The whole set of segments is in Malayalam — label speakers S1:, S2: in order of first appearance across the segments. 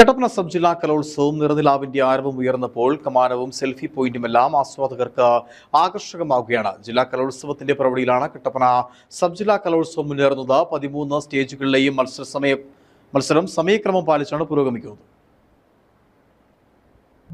S1: കട്ടപ്പന സബ് ജില്ലാ കലോത്സവം നിറനിലാവിന്റെ ആരവം ഉയർന്നപ്പോൾ കമാനവും സെൽഫി പോയിന്റുമെല്ലാം ആസ്വാദകർക്ക് ആകർഷകമാവുകയാണ്. ജില്ലാ കലോത്സവത്തിന്റെ പ്രവടിയിലാണ് കട്ടപ്പന സബ് ജില്ലാ കലോത്സവം മുന്നേറുന്നത്. പതിമൂന്ന് സ്റ്റേജുകളിലെയും മത്സര സമയ മത്സരം സമയക്രമം പാലിച്ചാണ് പുരോഗമിക്കുന്നത്.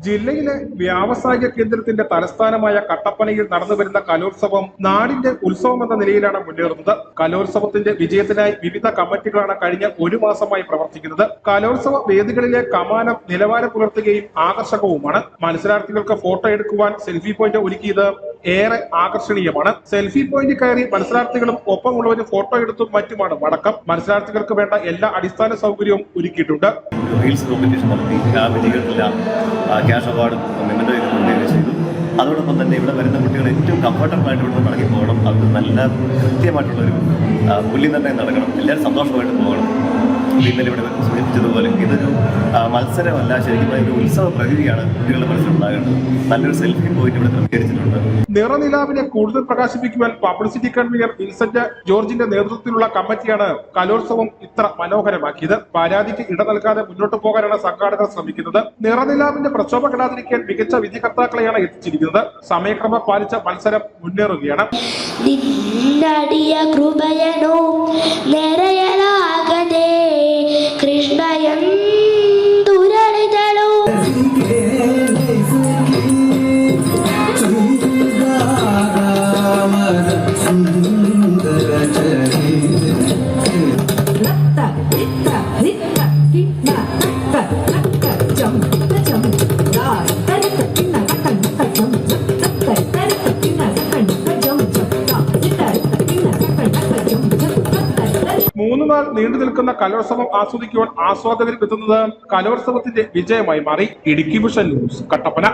S2: ജില്ലയിലെ വ്യാവസായിക കേന്ദ്രത്തിന്റെ തലസ്ഥാനമായ കട്ടപ്പനയിൽ നടന്നുവരുന്ന കലോത്സവം നാടിന്റെ ഉത്സവം എന്ന നിലയിലാണ് മുന്നേറുന്നത്. കലോത്സവത്തിന്റെ വിജയത്തിനായി വിവിധ കമ്മിറ്റികളാണ് കഴിഞ്ഞ ഒരു മാസമായി പ്രവർത്തിക്കുന്നത്. കലോത്സവ വേദികളിലെ കമാനം നിലവാരം പുലർത്തുകയും ആകർഷകവുമാണ്. മത്സരാർത്ഥികൾക്ക് ഫോട്ടോ എടുക്കുവാൻ സെൽഫി പോയിന്റ് ഒരുക്കിയത് ഏറെ ആകർഷണീയമാണ്. സെൽഫി പോയിന്റ് കയറി മത്സരാർത്ഥികളും ഒപ്പമുള്ളവരും ഫോട്ടോ എടുത്തും മറ്റുമാണ് മടക്കം. മത്സരാർത്ഥികൾക്ക് വേണ്ട എല്ലാ അടിസ്ഥാന സൗകര്യവും ഒരുക്കിയിട്ടുണ്ട്.
S3: റീൽസ് അവാർഡും അതോടൊപ്പം തന്നെ ഇവിടെ വരുന്ന കുട്ടികൾ ഏറ്റവും കംഫർട്ടബിൾ ആയിട്ട് ഇവിടെ മടങ്ങി പോകണം. അത് നല്ല കൃത്യമായിട്ടുള്ളൊരു മൂല്യനിർണയം നടക്കണം. എല്ലാവരും സന്തോഷമായിട്ട് പോകണം. ഇന്നലെ ഇവിടെ സൂചിപ്പിച്ചതുപോലെ ഇതൊരു മത്സരമല്ല ശരിക്കും ഒരു ഉത്സവ പ്രകൃതിയാണ് കുട്ടികളുടെ മനസ്സിലുണ്ടാകേണ്ടത് നല്ലൊരു സെൽഫി പോയിട്ട് ഇവിടെ ക്രമീകരിച്ചിട്ടുണ്ട്.
S2: നിറനിലാവിനെ കൂടുതൽ പ്രകാശിപ്പിക്കുവാൻ പബ്ലിസിറ്റി കൺവീനർ വിൻസെന്റ് ജോർജിന്റെ നേതൃത്വത്തിലുള്ള കമ്മിറ്റിയാണ് കലോത്സവം ഇത്ര മനോഹരമാക്കിയത്. പരാതിക്ക് ഇട നൽകാതെ മുന്നോട്ട് പോകാനാണ് സംഘാടകർ ശ്രമിക്കുന്നത്. നിറനിലാവിന്റെ പ്രക്ഷോഭപ്പെടാതിരിക്കാൻ മികച്ച വിധികർത്താക്കളെയാണ് എത്തിച്ചിരിക്കുന്നത്. സമയക്രമം പാലിച്ച മത്സരം മുന്നേറുകയാണ്.
S4: കൃപയനോ
S2: നേരെ നാൾ നീണ്ടു നിൽക്കുന്ന കലോത്സവം ആസ്വദിക്കുവാൻ ആസ്വാദകർ എത്തുന്നത് കലോത്സവത്തിന്റെ വിജയമായി മാറി. Idukki vision news Kattappana.